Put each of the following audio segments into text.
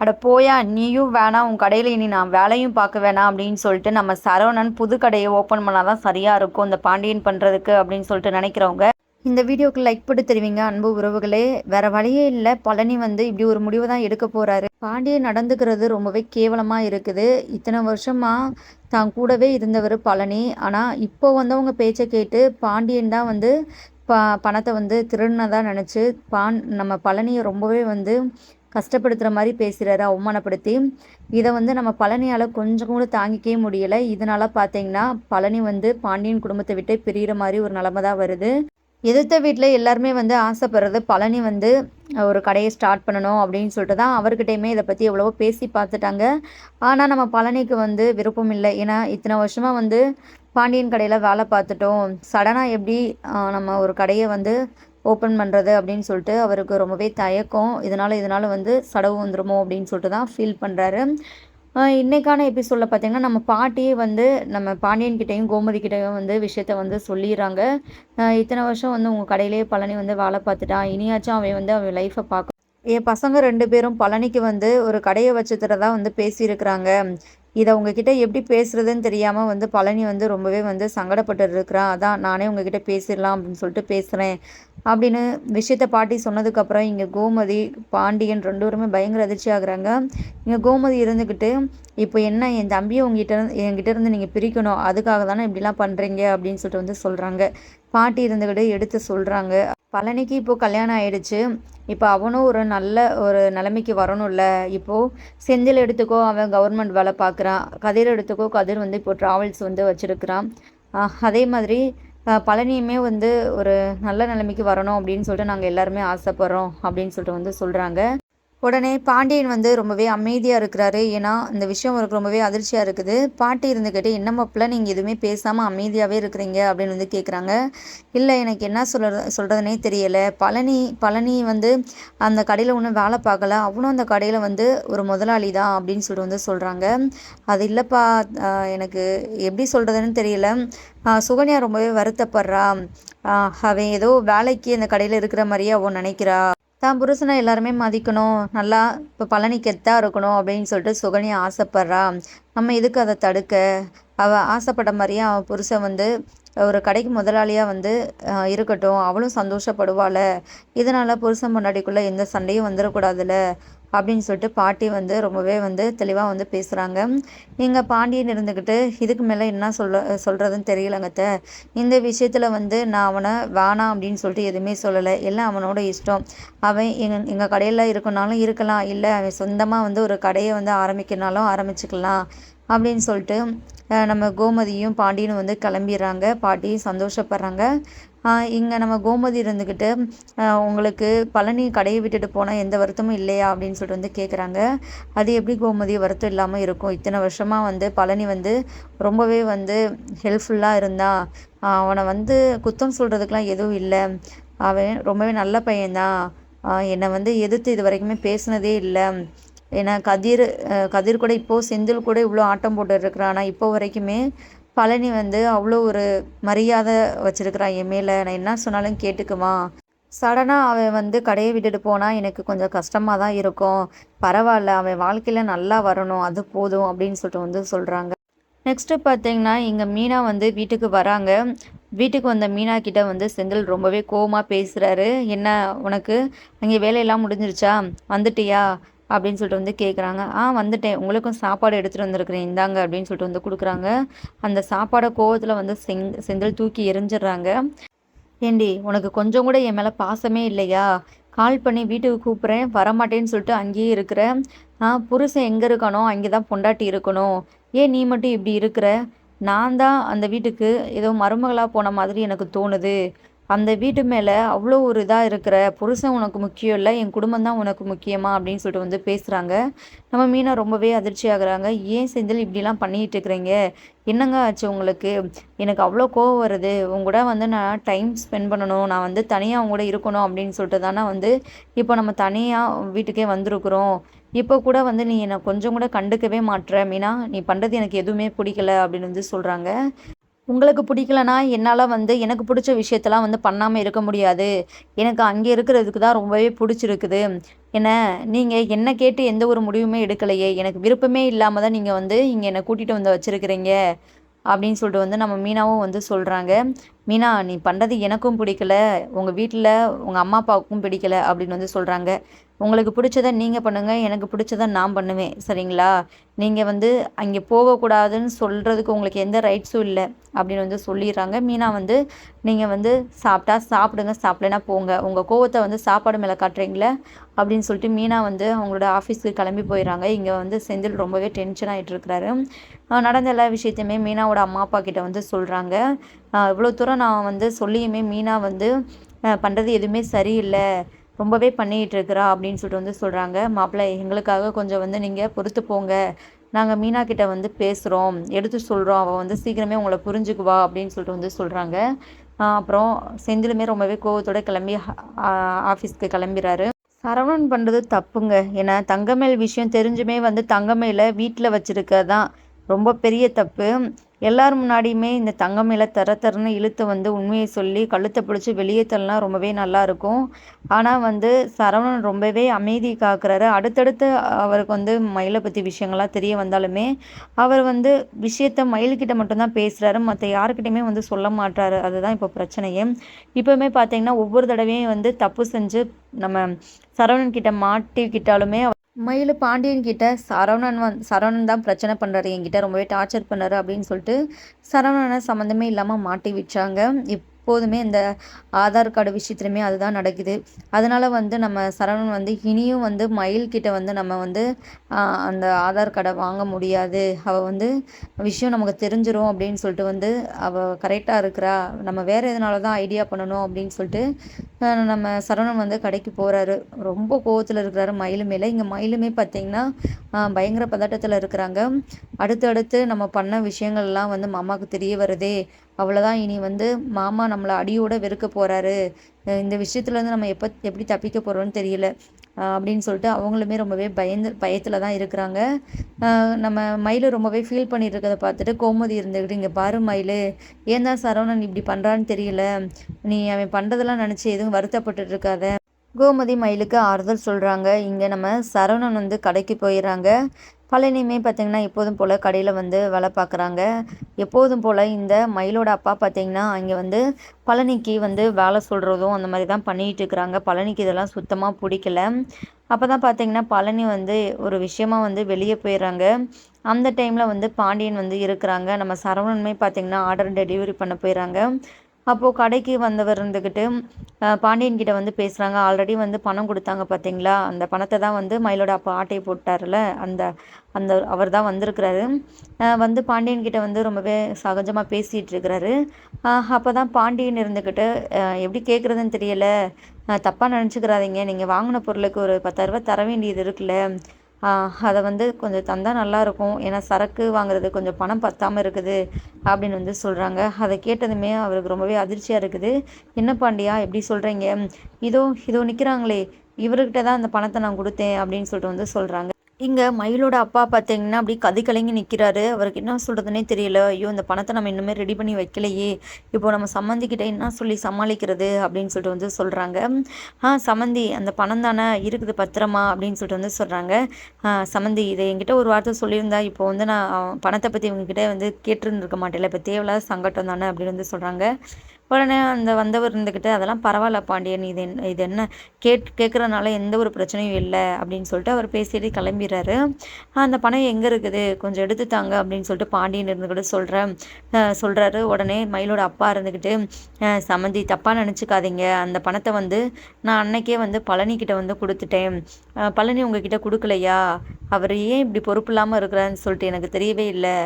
அட போயா நீயும் வேணாம் உன் கடையில் இனி நான் வேலையும் பார்க்க வேணாம் அப்படின்னு சொல்லிட்டு நம்ம சரவணன் புது கடையை ஓப்பன் பண்ணால் தான் சரியாக இருக்கும் இந்த பாண்டியன் பண்ணுறதுக்கு அப்படின்னு சொல்லிட்டு நினைக்கிறவங்க. இந்த வீடியோக்கு லைக் போட்டு தெரிவிங்க அன்பு உறவுகளே. வேற வழியே இல்லை பழனி வந்து இப்படி ஒரு முடிவு தான் எடுக்க போறாரு. பாண்டியன் நடந்துக்கிறது ரொம்பவே கேவலமாக இருக்குது. இத்தனை வருஷமா தான் கூடவே இருந்தவர் பழனி. ஆனால் இப்போ வந்தவங்க பேச்சை கேட்டு பாண்டியன் தான் வந்து ப பணத்தை வந்து திருடினதாக நினச்சி பான் நம்ம பழனியை ரொம்பவே வந்து கஷ்டப்படுத்துகிற மாதிரி பேசுகிறாரு அவமானப்படுத்தி. இதை வந்து நம்ம பழனியால் கொஞ்சம் கூட தாங்கிக்கவே முடியலை. இதனால் பார்த்தீங்கன்னா பழனி வந்து பாண்டியன் குடும்பத்தை விட்டு பிரிகிற மாதிரி ஒரு நிலமை தான் வருது. எதிர்த்த வீட்டில் எல்லாருமே வந்து ஆசைப்படுறது பழனி வந்து ஒரு கடையை ஸ்டார்ட் பண்ணணும் அப்படின்னு சொல்லிட்டு தான் அவர்கிட்டையுமே இதை பற்றி எவ்வளவோ பேசி பார்த்துட்டாங்க. ஆனால் நம்ம பழனிக்கு வந்து விருப்பம் இல்லை. ஏன்னா இத்தனை வருஷமாக வந்து பாண்டியன் கடையில் வேலை பார்த்துட்டோம். சடனாக எப்படி நம்ம ஒரு கடையை வந்து ஓப்பன் பண்ணுறது அப்படின்னு சொல்லிட்டு அவருக்கு ரொம்பவே தயக்கம். இதனால் இதனால் வந்து சடவு வந்துருமோ அப்படின்னு சொல்லிட்டு தான் ஃபீல் பண்ணுறாரு இன்றைக்கான எபிசோடில் பார்த்திங்கன்னா நம்ம பாட்டியே வந்து நம்ம பாண்டியன் கிட்டேயும் கோமதி கிட்டேயும் வந்து விஷயத்த வந்து சொல்லிடுறாங்க. இத்தனை வருஷம் வந்து உங்கள் கடையிலே பழனி வந்து வேலை பார்த்துட்டான் இனியாச்சும் அவன் வந்து அவன் லைஃப்பை பார்க்க என் பசங்க ரெண்டு பேரும் பழனிக்கு வந்து ஒரு கடையை வச்சு வந்து பேசியிருக்கிறாங்க. இதை உங்ககிட்ட எப்படி பேசுகிறதுன்னு தெரியாமல் வந்து பழனி வந்து ரொம்பவே வந்து சங்கடப்பட்டு இருக்கிறான் அதான் நானே உங்ககிட்ட பேசிடலாம் அப்படின்னு சொல்லிட்டு பேசுகிறேன் அப்படின்னு விஷயத்த பாட்டி சொன்னதுக்கப்புறம் இங்கே கோமதி பாண்டியன் ரெண்டு பேருமே பயங்கர அதிர்ச்சி ஆகுறாங்க. இங்கே கோமதி இருந்துக்கிட்டு இப்போ என்ன என் தம்பியை உங்ககிட்ட இருந்து என்கிட்ட இருந்து நீங்கள் பிரிக்கணும். அதுக்காக தானே இப்படிலாம் பண்ணுறீங்க அப்படின்னு சொல்லிட்டு வந்து சொல்கிறாங்க பாட்டி இருந்துக்கிட்டு எடுத்து சொல்கிறாங்க பழனிக்கு இப்போது கல்யாணம் ஆயிடுச்சு. இப்போ அவனும் ஒரு நல்ல ஒரு நிலைமைக்கு வரணும்ல. இப்போது செந்தில் எடுத்துக்கோ அவன் கவர்மெண்ட் வேலை பார்க்குறான். கதிர் எடுத்துக்கோ கதிர் வந்து இப்போ ட்ராவல்ஸ் வந்து வச்சுருக்கிறான். அதே மாதிரி பழனியுமே வந்து ஒரு நல்ல நிலைமைக்கு வரணும் அப்படின்னு சொல்லிட்டு நாங்கள் எல்லாருமே ஆசைப்பட்றோம் அப்படின்னு சொல்லிட்டு வந்து சொல்கிறாங்க உடனே பாண்டியன் வந்து ரொம்பவே அமைதியாக இருக்கிறாரு. ஏன்னா இந்த விஷயம் அவருக்கு ரொம்பவே அதிர்ச்சியாக இருக்குது. பாட்டி இருந்துக்கிட்டே என்ன மாப்பிள்ள நீங்கள் எதுவுமே பேசாமல் அமைதியாகவே இருக்கிறீங்க? அப்படின்னு வந்து கேட்குறாங்க இல்லை எனக்கு என்ன சொல்ற சொல்கிறதுனே தெரியலை. பழனி பழனி வந்து அந்த கடையில் ஒன்றும் வேலை பார்க்கல. அவனும் அந்த கடையில் வந்து ஒரு முதலாளி தான் அப்படின்னு சொல்லிட்டு வந்து சொல்கிறாங்க அது இல்லைப்பா. எனக்கு எப்படி சொல்கிறதுன்னு தெரியல. சுகன்யா ரொம்பவே வருத்தப்படுறா. அவன் ஏதோ வேலைக்கு அந்த கடையில் இருக்கிற மாதிரியே அவன் நினைக்கிறா. தான் புருஷனை எல்லாருமே மதிக்கணும். நல்லா இப்போ பழனி கெத்தாக இருக்கணும் அப்படின்னு சொல்லிட்டு சுகனி ஆசைப்பட்றா. நம்ம எதுக்கு அதை தடுக்க? அவள் ஆசைப்பட்ட மாதிரியே அவன் புருஷன் வந்து ஒரு கடைக்கு முதலாளியாக வந்து இருக்கட்டும். அவளும் சந்தோஷப்படுவாள். இதனால் புருஷன் முன்னாடிக்குள்ளே எந்த சண்டையும் வந்துடக்கூடாதுல்ல அப்படின்னு சொல்லிட்டு பாட்டி வந்து ரொம்பவே வந்து தெளிவாக வந்து பேசுகிறாங்க இங்கே பாண்டியன் இருந்துக்கிட்டு இதுக்கு மேலே என்ன சொல்ல சொல்கிறதுன்னு தெரியலங்கத்த. இந்த விஷயத்தில் வந்து நான் அவனை வேணாம் அப்படின்னு சொல்லிட்டு எதுவுமே சொல்லலை. எல்லாம் அவனோட இஷ்டம். அவன் எங்கள் எங்கள் கடையில் இருக்கனாலும் இருக்கலாம். இல்லை அவன் சொந்தமாக வந்து ஒரு கடையை வந்து ஆரம்பிக்கிறனாலும் ஆரம்பிச்சுக்கலாம் அப்படின்னு சொல்லிட்டு நம்ம கோமதியும் பாண்டியனும் வந்து கிளம்பிடுறாங்க. பாட்டியும் சந்தோஷப்படுறாங்க. இங்கே நம்ம கோமதி இருந்துக்கிட்டு உங்களுக்கு பழனி கடையை விட்டுட்டு போனால் எந்த வருத்தமும் இல்லையா அப்படின்னு சொல்லிட்டு வந்து கேட்குறாங்க அது எப்படி கோமதி வருத்தம் இல்லாமல் இருக்கும்? இத்தனை வருஷமாக வந்து பழனி வந்து ரொம்பவே வந்து ஹெல்ப்ஃபுல்லாக இருந்தான் அவனை வந்து குத்தம் சொல்கிறதுக்கெலாம் எதுவும் இல்லை. அவன் ரொம்பவே நல்ல பையன்தான். என்னை வந்து எதிர்த்து இது வரைக்குமே பேசுனதே இல்லை. ஏன்னா கதிர் கதிர் கூட இப்போது செந்தில் கூட இவ்வளோ ஆட்டம் போட்டுருக்கிறான். ஆனால் இப்போ வரைக்குமே பழனி வந்து அவ்வளோ ஒரு மரியாதை வச்சுருக்கிறான் என் மேலே. நான் என்ன சொன்னாலும் கேட்டுக்குவான் சடனாக அவன் வந்து கடையை விட்டுட்டு போனால் எனக்கு கொஞ்சம் கஷ்டமாக தான் இருக்கும். பரவாயில்ல அவன் வாழ்க்கையில் நல்லா வரணும் அது போதும் அப்படின்னு சொல்லிட்டு வந்து சொல்கிறாங்க நெக்ஸ்ட்டு பார்த்தீங்கன்னா இங்கே மீனா வந்து வீட்டுக்கு வராங்க. வீட்டுக்கு வந்த மீனா கிட்ட வந்து செந்தில் ரொம்பவே கோவமாக பேசுகிறாரு என்ன உனக்கு? அங்கே வேலையெல்லாம் முடிஞ்சிருச்சா? வந்துட்டியா? அப்படின்னு சொல்லிட்டு வந்து கேட்குறாங்க ஆ வந்துட்டேன். உங்களுக்கும் சாப்பாடு எடுத்துகிட்டு வந்திருக்கிறேன். இந்தாங்க அப்படின்னு சொல்லிட்டு வந்து கொடுக்குறாங்க. அந்த சாப்பாடை கோவத்தில் வந்து செங் செந்தில் தூக்கி எரிஞ்சிடுறாங்க. ஏண்டி உனக்கு கொஞ்சம் கூட என் மேலே பாசமே இல்லையா? கால் பண்ணி வீட்டுக்கு கூப்பிட்றேன். வரமாட்டேன்னு சொல்லிட்டு அங்கேயே இருக்கிறேன் ஆ புருஷன் எங்கே இருக்கணும் அங்கே தான் பொண்டாட்டி இருக்கணும். ஏன் நீ மட்டும் இப்படி இருக்கிற? நான் தான் அந்த வீட்டுக்கு ஏதோ மருமகளாக போன மாதிரி எனக்கு தோணுது. அந்த வீட்டு மேலே அவ்வளோ ஒரு இதாக இருக்கிற புருஷன் உனக்கு முக்கியம் இல்லை என் குடும்பம் தான் உனக்கு முக்கியமா? அப்படின்னு சொல்லிட்டு வந்து பேசுகிறாங்க நம்ம மீனா ரொம்பவே அதிர்ச்சி ஆகுறாங்க. ஏன் செந்தில் இப்படிலாம் பண்ணிகிட்டு இருக்கிறீங்க? என்னங்க ஆச்சு உங்களுக்கு? எனக்கு அவ்வளோ கோவம் வருது. உங்க கூட வந்து நான் டைம் ஸ்பெண்ட் பண்ணணும். நான் வந்து தனியாக அவங்க கூட இருக்கணும். அப்படின்னு சொல்லிட்டு தானே வந்து இப்போ நம்ம தனியாக வீட்டுக்கே வந்திருக்கிறோம். இப்போ கூட வந்து நீ என்னை கொஞ்சம் கூட கண்டுக்கவே மாட்டுற மீனா நீ பண்ணுறது எனக்கு எதுவுமே பிடிக்கல அப்படின்னு வந்து சொல்கிறாங்க உங்களுக்கு பிடிக்கலனா என்னால் வந்து எனக்கு பிடிச்ச விஷயத்தெல்லாம் வந்து பண்ணாமல் இருக்க முடியாது. எனக்கு அங்கே இருக்கிறதுக்கு தான் ரொம்பவே பிடிச்சிருக்குது. என்ன நீங்கள் என்ன கேட்டு எந்த ஒரு முடிவுமே எடுக்கலையே. எனக்கு விருப்பமே இல்லாமல் தான் நீங்கள் வந்து இங்கே என்னை கூட்டிகிட்டு வந்து வச்சுருக்கிறீங்க. அப்படின்னு சொல்லிட்டு வந்து நம்ம மீனாவும் வந்து சொல்கிறாங்க மீனா நீ பண்ணுறது எனக்கும் பிடிக்கல உங்கள் வீட்டில் உங்கள் அம்மா அப்பாவுக்கும் பிடிக்கல அப்படின்னு வந்து சொல்கிறாங்க உங்களுக்கு பிடிச்சத நீங்கள் பண்ணுங்கள் எனக்கு பிடிச்சத நான் பண்ணுவேன். சரிங்களா? நீங்கள் வந்து அங்கே போகக்கூடாதுன்னு சொல்கிறதுக்கு உங்களுக்கு எந்த ரைட்ஸும் இல்லை அப்படின்னு வந்து சொல்லிடுறாங்க. மீனா வந்து நீங்கள் வந்து சாப்பிட்டா சாப்பிடுங்க சாப்பிடனா போங்க. உங்கள் கோவத்தை வந்து சாப்பாடு மேலே காட்டுறீங்களே அப்படின்னு சொல்லிட்டு மீனா வந்து அவங்களோட ஆஃபீஸ்க்கு கிளம்பி போயிடுறாங்க. இங்கே வந்து செந்தில் ரொம்பவே டென்ஷன் ஆகிட்டு இருக்கிறாரு. நடந்த எல்லா விஷயத்தையுமே மீனாவோட அம்மா அப்பா கிட்ட வந்து சொல்கிறாங்க இவ்வளோ தூரம் நான் வந்து சொல்லியுமே மீனா வந்து பண்ணுறது எதுவுமே சரியில்லை. ரொம்பவே பண்ணிகிட்டு இருக்கிறா அப்படின்னு சொல்லிட்டு வந்து சொல்கிறாங்க மாப்பிள்ளை எங்களுக்காக கொஞ்சம் வந்து நீங்கள் பொறுத்து போங்க. நாங்கள் மீனா கிட்ட வந்து பேசுகிறோம் எடுத்து சொல்கிறோம் அவள் வந்து சீக்கிரமே உங்களை புரிஞ்சுக்குவா அப்படின்னு சொல்லிட்டு வந்து சொல்கிறாங்க அப்புறம் செந்திலுமே ரொம்பவே கோவத்தோடு கிளம்பி ஆஃபீஸ்க்கு கிளம்பிறாரு. சரவணன் பண்ணுறது தப்புங்க. ஏன்னா தங்கமேல் விஷயம் தெரிஞ்சுமே வந்து தங்கமேல வீட்டில் வச்சுருக்க தான் ரொம்ப பெரிய தப்பு. எல்லார் முன்னாடியுமே இந்த தங்கம் மேலே தர தரன்னு இழுத்து வந்து உண்மையை சொல்லி கழுத்தை பிடிச்சி வெளியே தள்ளலாம் ரொம்பவே நல்லா இருக்கும். ஆனால் வந்து சரவணன் ரொம்பவே அமைதி காக்குறாரு. அடுத்தடுத்து அவருக்கு வந்து மயிலை பற்றி விஷயங்கள்லாம் தெரிய வந்தாலுமே அவர் வந்து விஷயத்த மயில்கிட்ட மட்டும்தான் பேசுகிறாரு மற்ற யாருக்கிட்டையுமே வந்து சொல்ல மாட்டாரு அதுதான் இப்போ பிரச்சனையே. இப்போவுமே பார்த்தீங்கன்னா ஒவ்வொரு தடவையும் வந்து தப்பு செஞ்சு நம்ம சரவணன் கிட்ட மாட்டிக்கிட்டாலுமே மயில் பாண்டியன் கிட்ட சரவணன் வந் சரவணன் தான் பிரச்சனை பண்ணுறாரு என்கிட்ட ரொம்பவே டார்ச்சர் பண்ணாரு அப்படின்னு சொல்லிட்டு சரவணனை சம்மந்தமே இல்லாமல் மாட்டி வச்சாங்க. இப் எப்போதுமே இந்த ஆதார் கார்டு விஷயத்துலையுமே அதுதான் நடக்குது. அதனால் வந்து நம்ம சரவணன் வந்து இனியும் வந்து மயில்கிட்ட வந்து நம்ம வந்து அந்த ஆதார் கார்டை வாங்க முடியாது. அவள் வந்து விஷயம் நமக்கு தெரிஞ்சிடும் அப்படின்னு சொல்லிட்டு வந்து அவள் கரெக்டாக இருக்கிறா. நம்ம வேறு எதனால தான் ஐடியா பண்ணணும் அப்படின்னு சொல்லிட்டு நம்ம சரவணன் வந்து கடைக்கு போகிறாரு ரொம்ப கோவத்தில் இருக்கிறாரு மயில் மேலே. இங்கே மயிலுமே பார்த்திங்கன்னா பயங்கர பதட்டத்தில் இருக்கிறாங்க. அடுத்தடுத்து நம்ம பண்ண விஷயங்கள்லாம் வந்து மாமாவுக்கு தெரிய வருதே. அவ்வளோதான் இனி வந்து மாமா நம்மளை அடியோட வெறுக்க போகிறாரு இந்த விஷயத்துலேருந்து நம்ம எப்போ எப்படி தப்பிக்க போகிறோன்னு தெரியல. அப்படின்னு சொல்லிட்டு அவங்களுமே ரொம்பவே பயந்து பயத்தில் தான் இருக்கிறாங்க நம்ம மயில் ரொம்பவே ஃபீல் பண்ணிட்டு இருக்கிறத பார்த்துட்டு கோமதி இருந்துக்கிட்டு இங்கே பாரு மயில் ஏன் தான் சரவணன் இப்படி பண்ணுறான்னு தெரியல. நீ அவன் பண்ணுறதெல்லாம் நினச்சி எதுவும் வருத்தப்பட்டு இருக்காத. கோமதி மயிலுக்கு ஆறுதல் சொல்கிறாங்க இங்கே நம்ம சரவணன் வந்து கடைக்கு போயிடுறாங்க. பழனியுமே பார்த்திங்கன்னா எப்போதும் போல் கடையில் வந்து வேலை பார்க்குறாங்க எப்போதும் போல் இந்த மயிலோட அப்பா பார்த்திங்கன்னா அங்கே வந்து பழனிக்கு வந்து வேலை சொல்கிறதும் அந்த மாதிரி தான் பண்ணிகிட்டு இருக்கிறாங்க. பழனிக்கு இதெல்லாம் சுத்தமாக பிடிக்கல. அப்போ தான் பார்த்திங்கன்னா பழனி வந்து ஒரு விஷயமா வந்து வெளியே போயிடுறாங்க. அந்த டைமில் வந்து பாண்டியன் வந்து இருக்கிறாங்க. நம்ம சரவணனுமே பார்த்திங்கன்னா ஆர்டர் டெலிவரி பண்ண போயிடுறாங்க. அப்போது கடைக்கு வந்தவர் இருந்துக்கிட்டு பாண்டியன் கிட்ட வந்து பேசுகிறாங்க ஆல்ரெடி வந்து பணம் கொடுத்தாங்க பார்த்தீங்களா அந்த பணத்தை தான் வந்து மயிலோட அப்பா ஆட்டையை போட்டார்ல அந்த அந்த அவர் தான் வந்திருக்கிறாரு. வந்து பாண்டியன் கிட்ட வந்து ரொம்பவே சகஜமாக பேசிகிட்டு இருக்கிறாரு. அப்போ தான் பாண்டியன் இருந்துக்கிட்டு எப்படி கேட்குறதுன்னு தெரியல. தப்பாக நினச்சிக்கிறாதீங்க. நீங்கள் வாங்கின பொருளுக்கு ஒரு பத்தாயிரரூபா தர வேண்டியது இருக்குல்ல. அதை வந்து கொஞ்சம் தந்தால் நல்லாயிருக்கும் ஏன்னா சரக்கு வாங்குறது கொஞ்சம் பணம் பத்தாமல் இருக்குது அப்படின்னு வந்து சொல்கிறாங்க அதை கேட்டதுமே அவருக்கு ரொம்பவே அதிர்ச்சியாக இருக்குது. என்ன பாண்டியா எப்படி சொல்கிறீங்க இதோ இதோ நிற்கிறாங்களே இவர்கிட்ட தான் அந்த பணத்தை நான் கொடுத்தேன் அப்படின்னு சொல்லிட்டு வந்து சொல்கிறாங்க இங்கே மயிலோட அப்பா பார்த்தீங்கன்னா அப்படி கதை கலங்கி நிற்கிறாரு அவருக்கு என்ன சொல்கிறதுனே தெரியல. ஐயோ இந்த பணத்தை நம்ம இன்னுமே ரெடி பண்ணி வைக்கலையே. இப்போ நம்ம சம்மந்திக்கிட்ட என்ன சொல்லி சமாளிக்கிறது அப்படின்னு சொல்லிட்டு வந்து சொல்கிறாங்க ஆ சம்மந்தி அந்த பணம் தானே இருக்குது பத்திரமா அப்படின்னு சொல்லிட்டு வந்து சொல்கிறாங்க சம்மந்தி இதை என்கிட்ட ஒரு வார்த்தை சொல்லியிருந்தா இப்போ வந்து நான் பணத்தை பற்றி இவங்ககிட்ட வந்து கேட்டுருந்துருக்க மாட்டேன் இப்போ தேவையில்லாத சங்கட்டம் தானே அப்படின்னு வந்து சொல்கிறாங்க உடனே அந்த வந்தவர் இருந்துக்கிட்டு அதெல்லாம் பரவாயில்ல பாண்டியன் இது என்ன இது என்ன கேட் கேட்குறதுனால எந்த ஒரு பிரச்சனையும் இல்லை அப்படின்னு சொல்லிட்டு அவர் பேசிட்டு கிளம்பிடுறாரு. அந்த பணம் எங்கே இருக்குது? கொஞ்சம் எடுத்து தாங்க அப்படின்னு சொல்லிட்டு பாண்டியன் இருந்துக்கிட்டு சொல்கிறேன் சொல்கிறாரு உடனே மயிலோட அப்பா இருந்துக்கிட்டு சம்மந்தி தப்பாக நினச்சிக்காதீங்க. அந்த பணத்தை வந்து நான் அன்னைக்கே வந்து பழனிக்கிட்ட வந்து கொடுத்துட்டேன். பழனி உங்ககிட்ட கொடுக்கலையா? அவர் ஏன் இப்படி பொறுப்பு இல்லாமல் இருக்கிறான்னு சொல்லிட்டு எனக்கு தெரியவே இல்லை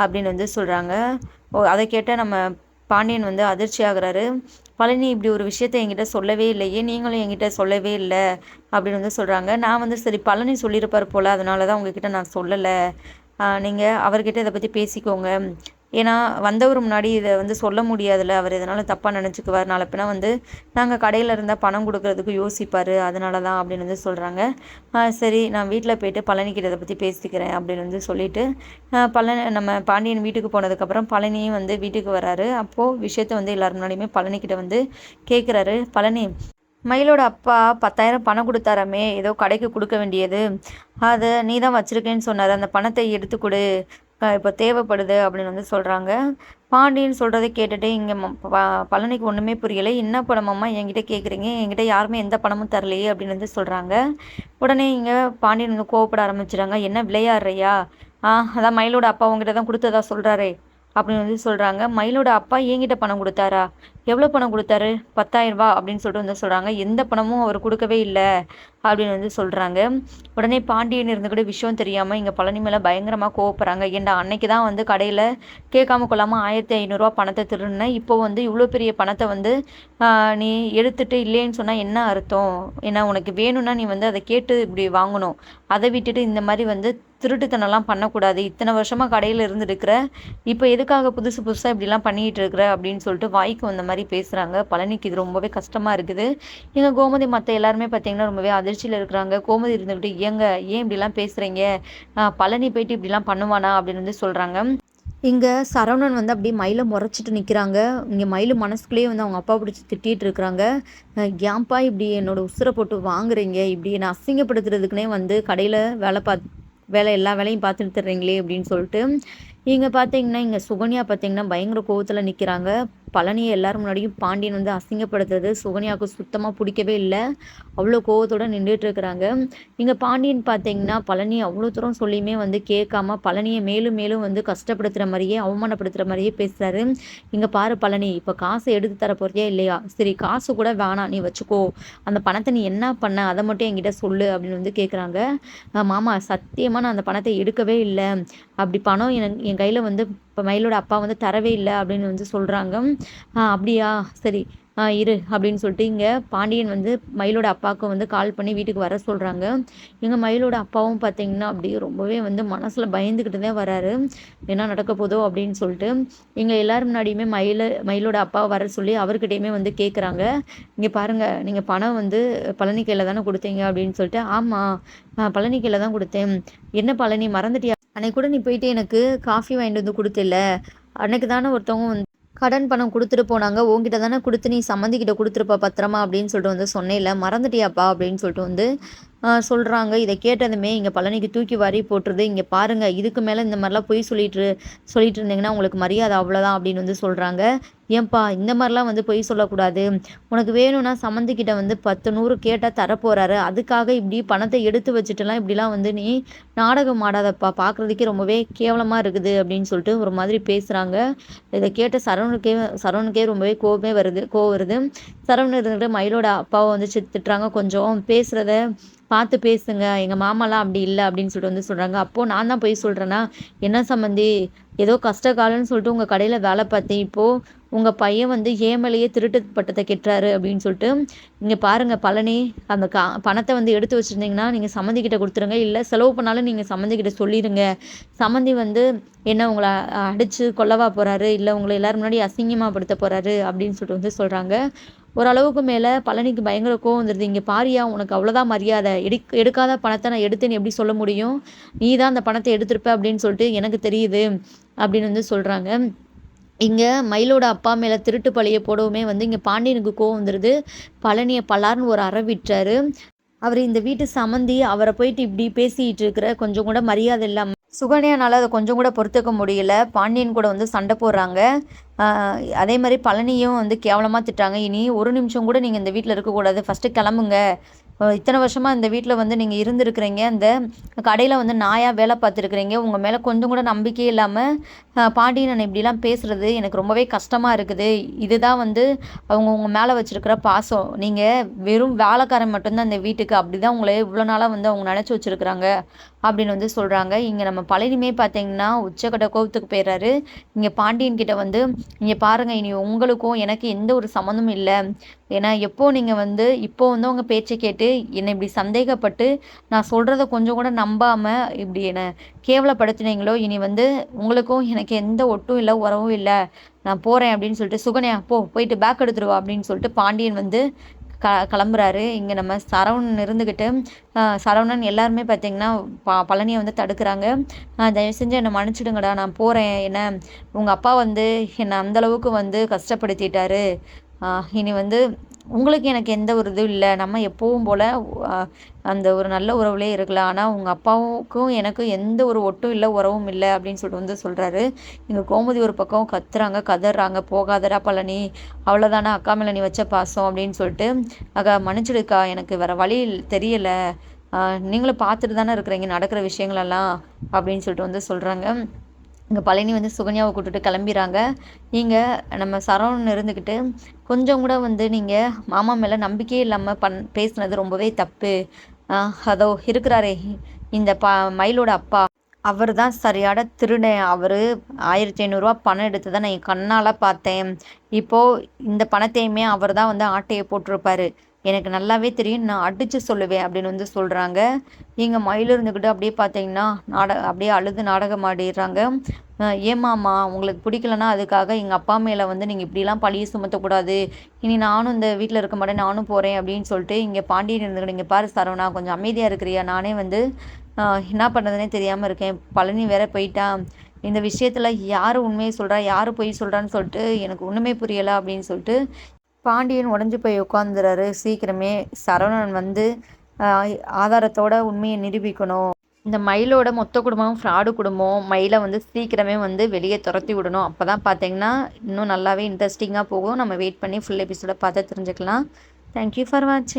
அப்படின்னு வந்து சொல்கிறாங்க ஓ அதை கேட்டால் நம்ம பாண்டியன் வந்து அதிர்ச்சி ஆகுறாரு. பழனி இப்படி ஒரு விஷயத்த என்கிட்ட சொல்லவே இல்லையே நீங்களும் என்கிட்ட சொல்லவே இல்லை அப்படின்னு வந்து சொல்கிறாங்க நான் வந்து சரி பழனி சொல்லியிருப்பார் போல் அதனால தான் உங்ககிட்ட நான் சொல்லலை. நீங்கள் அவர்கிட்ட இதை பற்றி பேசிக்கோங்க. ஏன்னா வந்தவர் முன்னாடி இதை வந்து சொல்ல முடியாதுல்ல. அவர் இதனால் தப்பாக நினச்சிக்குவார். நாளை பின்ன வந்து நாங்கள் கடையில் இருந்தால் பணம் கொடுக்குறதுக்கு யோசிப்பார். அதனால தான் அப்படின்னு வந்து சொல்கிறாங்க சரி நான் வீட்டில் போயிட்டு பழனிக்கிட்ட இதை பற்றி பேசிக்கிறேன் அப்படின்னு வந்து சொல்லிட்டு பழனி நம்ம பாண்டியன் வீட்டுக்கு போனதுக்கப்புறம் பழனியும் வந்து வீட்டுக்கு வராரு. அப்போது விஷயத்த வந்து எல்லோரும் முன்னாடியுமே பழனிக்கிட்ட வந்து கேட்குறாரு பழனி மயிலோட அப்பா பத்தாயிரம் பணம் கொடுத்தாராமே. ஏதோ கடைக்கு கொடுக்க வேண்டியது. அதை நீ தான் வச்சுருக்கேன்னு சொன்னார். அந்த பணத்தை எடுத்து கொடு. இப்போ தேவைப்படுது அப்படின்னு வந்து சொல்கிறாங்க பாண்டியன் சொல்கிறத கேட்டுட்டு இங்கே பழனிக்கு ஒன்றுமே புரியலை. என்ன பணமம்மா என்கிட்ட கேட்குறீங்க என்கிட்ட யாருமே எந்த பணமும் தரலையே அப்படின்னு வந்து சொல்கிறாங்க உடனே இங்கே பாண்டியன் வந்து கோவப்பட ஆரம்பிச்சிடுறாங்க என்ன விளையாடுறியா? ஆ அதான் மயிலோட அப்பா உங்ககிட்ட தான் கொடுத்ததா சொல்கிறாரே அப்படின்னு வந்து சொல்கிறாங்க மயிலோட அப்பா என்கிட்ட பணம் கொடுத்தாரா? எவ்வளோ பணம் கொடுத்தாரு? பத்தாயிரரூபா அப்படின்னு சொல்லிட்டு வந்து சொல்கிறாங்க எந்த பணமும் அவர் கொடுக்கவே இல்லை. அப்படின்னு வந்து சொல்கிறாங்க உடனே பாண்டியன் இருந்து கூட விஷயம் தெரியாமல் இங்கே பழனி மேலே பயங்கரமாக கோவப்படுறாங்க. ஏன்டா அன்னைக்கு தான் வந்து கடையில் கேட்காம கொள்ளாமல் ஆயிரத்தி ஐநூறுரூவா பணத்தை திருடுனேன் இப்போ வந்து இவ்வளோ பெரிய பணத்தை வந்து நீ எடுத்துட்டு இல்லைன்னு சொன்னால் என்ன அர்த்தம்? ஏன்னா உனக்கு வேணும்னா நீ வந்து அதை கேட்டு இப்படி வாங்கணும். அதை விட்டுட்டு இந்த மாதிரி வந்து திருட்டுத்தனம்லாம் பண்ணக்கூடாது. இத்தனை வருஷமாக கடையில் இருந்துருக்கிற இப்போ எதுக்காக புதுசு புதுசாக இப்படிலாம் பண்ணிகிட்டு இருக்கிற அப்படின்னு சொல்லிட்டு வாய்க்கு வந்த மாதிரி பேசுகிறாங்க பழனிக்கு இது ரொம்பவே கஷ்டமாக இருக்குது. எங்கள் கோமதி மற்ற எல்லாருமே பார்த்தீங்கன்னா ரொம்பவே அது அதிர்ச்சியில் இருக்கிறாங்க. கோமதி இருந்துக்கிட்டு ஏங்க ஏன் இப்படிலாம் பேசுகிறீங்க பழனி போயிட்டு இப்படிலாம் பண்ணுவானா? அப்படின்னு வந்து சொல்கிறாங்க இங்கே சரவணன் வந்து அப்படியே மயிலை முறைச்சிட்டு நிற்கிறாங்க இங்கே மயில் மனசுக்குள்ளேயே வந்து அவங்க அப்பா பிடிச்சி திட்டிகிட்டு இருக்கிறாங்க. ஏன்பா இப்படி என்னோட உசுரை போட்டு வாங்குறீங்க? இப்படி என்னை அசிங்கப்படுத்துறதுக்குனே வந்து கடையில் வேலை பார்த்து வேலை எல்லா வேலையும் பார்த்துட்டு தர்றீங்களே அப்படின்னு சொல்லிட்டு இங்கே பார்த்தீங்கன்னா இங்கே சுகன்யா பார்த்தீங்கன்னா பயங்கர கோவத்தில் நிற்கிறாங்க பழனியை எல்லாரும் முன்னாடியும் பாண்டியன் வந்து அசிங்கப்படுத்துறது சுகன்யாவுக்கு சுத்தமாக பிடிக்கவே இல்லை. அவ்வளோ கோவத்தோடு நின்றுட்டு இருக்கிறாங்க இங்கே பாண்டியன் பார்த்தீங்கன்னா பழனி அவ்வளோ தூரம் சொல்லியுமே வந்து கேட்காம பழனியை மேலும் மேலும் வந்து கஷ்டப்படுத்துகிற மாதிரியே அவமானப்படுத்துகிற மாதிரியே பேசுகிறாரு இங்கே பாரு பழனி இப்போ காசை எடுத்து தர போகிறதே இல்லையா? சரி காசு கூட வேணாம் நீ வச்சுக்கோ. அந்த பணத்தை நீ என்ன பண்ண? அதை மட்டும் என்கிட்ட சொல்லு அப்படின்னு வந்து கேட்குறாங்க மாமா சத்தியமாக நான் அந்த பணத்தை எடுக்கவே இல்லை. அப்படி பணம் என் என் கையில் வந்து இப்போ மயிலோட அப்பா வந்து தரவே இல்லை அப்படின்னு வந்து சொல்கிறாங்க அப்படியா? சரி. இரு அப்படின்னு சொல்லிட்டு இங்கே பாண்டியன் வந்து மயிலோட அப்பாவுக்கு வந்து கால் பண்ணி வீட்டுக்கு வர சொல்கிறாங்க எங்கள் மயிலோட அப்பாவும் பார்த்தீங்கன்னா அப்படியே ரொம்பவே வந்து மனசில் பயந்துக்கிட்டு தான் வராரு. என்ன நடக்க போதோ அப்படின்னு சொல்லிட்டு இங்கே எல்லோரும் முன்னாடியுமே மயில மயிலோட அப்பா வர சொல்லி அவர்கிட்டையுமே வந்து கேட்குறாங்க இங்கே பாருங்கள் நீங்கள் பணம் வந்து பழனி கையில் தானே கொடுத்தீங்க அப்படின்னு சொல்லிட்டு ஆமாம் பழனி கையில் தான் கொடுத்தேன். என்ன பழனி மறந்துட்டியா? அன்னைக்கு கூட நீ போயிட்டு எனக்கு காஃபி வாங்கிட்டு வந்து கொடுத்தில்ல. அன்னைக்கு தானே ஒருத்தவங்க வந்து கடன் பணம் கொடுத்துட்டு போனாங்க. உங்ககிட்ட தானே கொடுத்து நீ சம்மந்திக்கிட்ட கொடுத்துருப்பா பத்திரமா அப்படின்னு சொல்லிட்டு வந்து சொன்னேன்ல. மறந்துட்டியாப்பா அப்படின்னு சொல்லிட்டு வந்து சொல்கிறாங்க இதை கேட்டதுமே இங்கே பழனிக்கு தூக்கி வாரி போட்டுருது. இங்கே பாருங்கள் இதுக்கு மேலே இந்த மாதிரிலாம் பொய் சொல்லிட்டு சொல்லிட்டு இருந்தீங்கன்னா உங்களுக்கு மரியாதை அவ்வளோதான் அப்படின்னு வந்து சொல்கிறாங்க ஏன்பா இந்த மாதிரிலாம் வந்து பொய் சொல்லக்கூடாது. உனக்கு வேணும்னா சம்மந்திக்கிட்ட வந்து பத்து நூறு கேட்டால் தரப்போகிறாரு அதுக்காக இப்படி பணத்தை எடுத்து வச்சுட்டுலாம் இப்படிலாம் வந்து நீ நாடகம் ஆடாதப்பா. பார்க்குறதுக்கே ரொம்பவே கேவலமாக இருக்குது அப்படின்னு சொல்லிட்டு ஒரு மாதிரி பேசுகிறாங்க இதை கேட்ட சரவணுக்கே சரவணுக்கே ரொம்பவே கோபமே வருது கோவம் வருது. சரவணன் இருந்துட்டு மயிலோட அப்பாவை வந்து திட்டுறாங்க. கொஞ்சம் பேசுகிறத பார்த்து பேசுங்க. எங்கள் மாமாலாம் அப்படி இல்லை அப்படின்னு சொல்லிட்டு வந்து சொல்கிறாங்க அப்போது நான் தான் போய் சொல்கிறேன்னா என்ன சம்மந்தி ஏதோ கஷ்ட காலம்னு சொல்லிட்டு உங்கள் கடையில் வேலை பார்த்தேன். இப்போது உங்கள் பையன் வந்து ஏமலையே திருட்டு பட்டத்தை கெட்டுறாரு அப்படின்னு சொல்லிட்டு இங்கே பாருங்கள் பழனி அந்த கா பணத்தை வந்து எடுத்து வச்சுருந்தீங்கன்னா நீங்கள் சம்மந்திக்கிட்ட கொடுத்துருங்க. இல்லை செலவு பண்ணாலும் நீங்கள் சம்மந்திக்கிட்ட சொல்லிடுங்க. சம்மந்தி வந்து என்ன உங்களை அடித்து கொல்லவா போகிறாரு இல்லை உங்களை எல்லோரும் முன்னாடி அசிங்கமாக படுத்த போகிறாரு அப்படின்னு சொல்லிட்டு வந்து சொல்கிறாங்க ஓரளவுக்கு மேலே பழனிக்கு பயங்கர கோவம் வந்துடுது இங்கே பாரியா உனக்கு அவ்வளோதான் மரியாதை. எடுக் எடுக்காத பணத்தை நான் எடுத்தேன்னு எப்படி சொல்ல முடியும்? நீ தான் அந்த பணத்தை எடுத்திருப்ப அப்படின்னு சொல்லிட்டு எனக்கு தெரியுது அப்படின்னு வந்து சொல்கிறாங்க இங்கே மயிலோட அப்பா மேலே திருட்டு பழிய போடவுமே வந்து இங்கே பாண்டியனுக்கு கோவம் வந்துடுது பழனியை பலார்னு ஒரு அற விட்டுறாரு. அவர் இந்த வீட்டு சம்மந்தி அவரை போயிட்டு இப்படி பேசிகிட்டு இருக்கிற கொஞ்சம் கூட மரியாதை இல்லாமல் சுகன்யானால் அதை கொஞ்சம் கூட பொறுத்துக்க முடியல. பாண்டியன் கூட வந்து சண்டை போடுறாங்க. அதே மாதிரி பழனியும் வந்து கேவலமாக திட்டாங்க இனி ஒரு நிமிஷம் கூட நீங்கள் இந்த வீட்டில் இருக்கக்கூடாது. ஃபஸ்ட்டு கிளம்புங்க. இத்தனை வருஷமாக இந்த வீட்டில் வந்து நீங்கள் இருந்திருக்கிறீங்க. அந்த கடையில் வந்து நாயாக வேலை பார்த்துருக்குறீங்க. உங்கள் மேலே கொஞ்சம் கூட நம்பிக்கையே இல்லாமல் பாண்டியன் இப்படிலாம் பேசுகிறது எனக்கு ரொம்பவே கஷ்டமாக இருக்குது. இதுதான் வந்து அவங்க உங்கள் மேலே வச்சுருக்கிற பாசம். நீங்கள் வெறும் வேலைக்காரன் மட்டும்தான் அந்த வீட்டுக்கு. அப்படி தான் உங்களை இவ்வளோ நாளாக வந்து அவங்க நினச்சி வச்சுருக்குறாங்க. அப்படின்னு வந்து சொல்கிறாங்க இங்கே நம்ம பழனியுமே பார்த்தீங்கன்னா உச்சக்கட்ட கோபத்துக்கு போயிடுறாரு. இங்கே பாண்டியன்கிட்ட வந்து இங்கே பாருங்கள் இனி உங்களுக்கும் எனக்கு எந்த ஒரு சம்மந்தமும் இல்லை. ஏன்னா எப்போது நீங்கள் வந்து இப்போ வந்து உங்கள் பேச்சை கேட்டு என்னை இப்படி சந்தேகப்பட்டு நான் சொல்கிறத கொஞ்சம் கூட நம்பாமல் இப்படி என்னை கேவலப்படுத்தினீங்களோ இனி வந்து உங்களுக்கும் எனக்கு எந்த ஒட்டும் இல்லை உறவும் இல்லை. நான் போகிறேன் அப்படின்னு சொல்லிட்டு சுகன்யா போ போயிட்டு பேக் எடுத்துருவா அப்படின்னு சொல்லிட்டு பாண்டியன் வந்து க கிளம்புறாரு. இங்கே நம்ம சரவணன் இருந்துக்கிட்டு சரவணன் எல்லாருமே பார்த்திங்கன்னா ப பழனியை வந்து தடுக்கிறாங்க. தயவு செஞ்சு என்னை மன்னிச்சிடுங்கடா நான் போகிறேன் என்ன உங்கள் அப்பா வந்து என்னை அந்தளவுக்கு வந்து கஷ்டப்படுத்திட்டாரு. இனி வந்து உங்களுக்கு எனக்கு எந்த ஒரு இதுவும் இல்லை. நம்ம எப்பவும் போல் அந்த ஒரு நல்ல உறவுலேயே இருக்கலாம். ஆனால் உங்கள் அப்பாவுக்கும் எனக்கும் எந்த ஒரு ஒட்டும் இல்லை உறவும் இல்லை அப்படின்னு சொல்லிட்டு வந்து சொல்கிறாரு இங்கே கோமதி ஒரு பக்கம் கத்துறாங்க கதறாங்க. போகாதடா பழனி அவ்வளோதானா அக்கா மேலே நீ வச்ச பாசம் அப்படின்னு சொல்லிட்டு அக்கா மன்னிச்சிடுக்கா எனக்கு வேறு வழி தெரியலை. நீங்களும் பார்த்துட்டு தானே இருக்கிறீங்க நடக்கிற விஷயங்களெல்லாம் அப்படின்னு சொல்லிட்டு வந்து சொல்கிறாங்க இங்கே பழனி வந்து சுகன்யாவை கூப்பிட்டு கிளம்பிறாங்க. நீங்கள் நம்ம சரவணன் இருந்துக்கிட்டு கொஞ்சம் கூட வந்து நீங்கள் மாமா மேலே நம்பிக்கையே இல்லாமல் பண் பேசுனது ரொம்பவே தப்பு. அதோ இருக்கிறாரே இந்த ப மயிலோட அப்பா. அவர் தான் சரியான திருடன். அவர் ஆயிரத்தி ஐநூறுரூவா பணம் எடுத்து தான் நான் என் கண்ணால் பார்த்தேன். இப்போது இந்த பணத்தையுமே அவர் தான் வந்து ஆட்டையை போட்டிருப்பாரு. எனக்கு நல்லாவே தெரியும் நான் அடித்து சொல்லுவேன் அப்படின்னு வந்து சொல்கிறாங்க இங்கே மயில் இருந்துக்கிட்டு அப்படியே பார்த்தீங்கன்னா நாட அப்படியே அழுது நாடகம் ஆடிடுறாங்க. ஏமாம்மா உங்களுக்கு பிடிக்கலன்னா அதுக்காக எங்கள் அப்பா மேலே வந்து நீங்கள் இப்படிலாம் பழிய சுமத்தக்கூடாது. இனி நானும் இந்த வீட்டில் இருக்க மாட்டேன் நானும் போகிறேன் அப்படின்னு சொல்லிட்டு இங்கே பாண்டியன் இருந்துக்கிட்டு இங்கே பாரு சரவணா கொஞ்சம் அமைதியாக இருக்கிறியா? நானே வந்து என்ன பண்ணுறதுனே தெரியாமல் இருக்கேன். பழனி வேற போயிட்டான் இந்த விஷயத்தில் யார் உண்மையை சொல்கிறா யார் பொய் சொல்கிறான்னு சொல்லிட்டு எனக்கு ஒன்றுமே புரியலை அப்படின்னு சொல்லிட்டு பாண்டியன் உடஞ்சி போய் உட்காந்துறாரு சீக்கிரமே சரவணன் வந்து ஆதாரத்தோட உண்மையை நிரூபிக்கணும். இந்த மயிலோட மொத்த குடும்பம் ஃப்ராடு குடும்பம். மயிலை வந்து சீக்கிரமே வந்து வெளியே துரத்தி விடணும். அப்போ தான் பார்த்தீங்கன்னா இன்னும் நல்லாவே இன்ட்ரெஸ்டிங்காக போகும். நம்ம வெயிட் பண்ணி ஃபுல் எபிசோட பார்த்து தெரிஞ்சுக்கலாம். தேங்க்யூ ஃபார் வாட்சிங்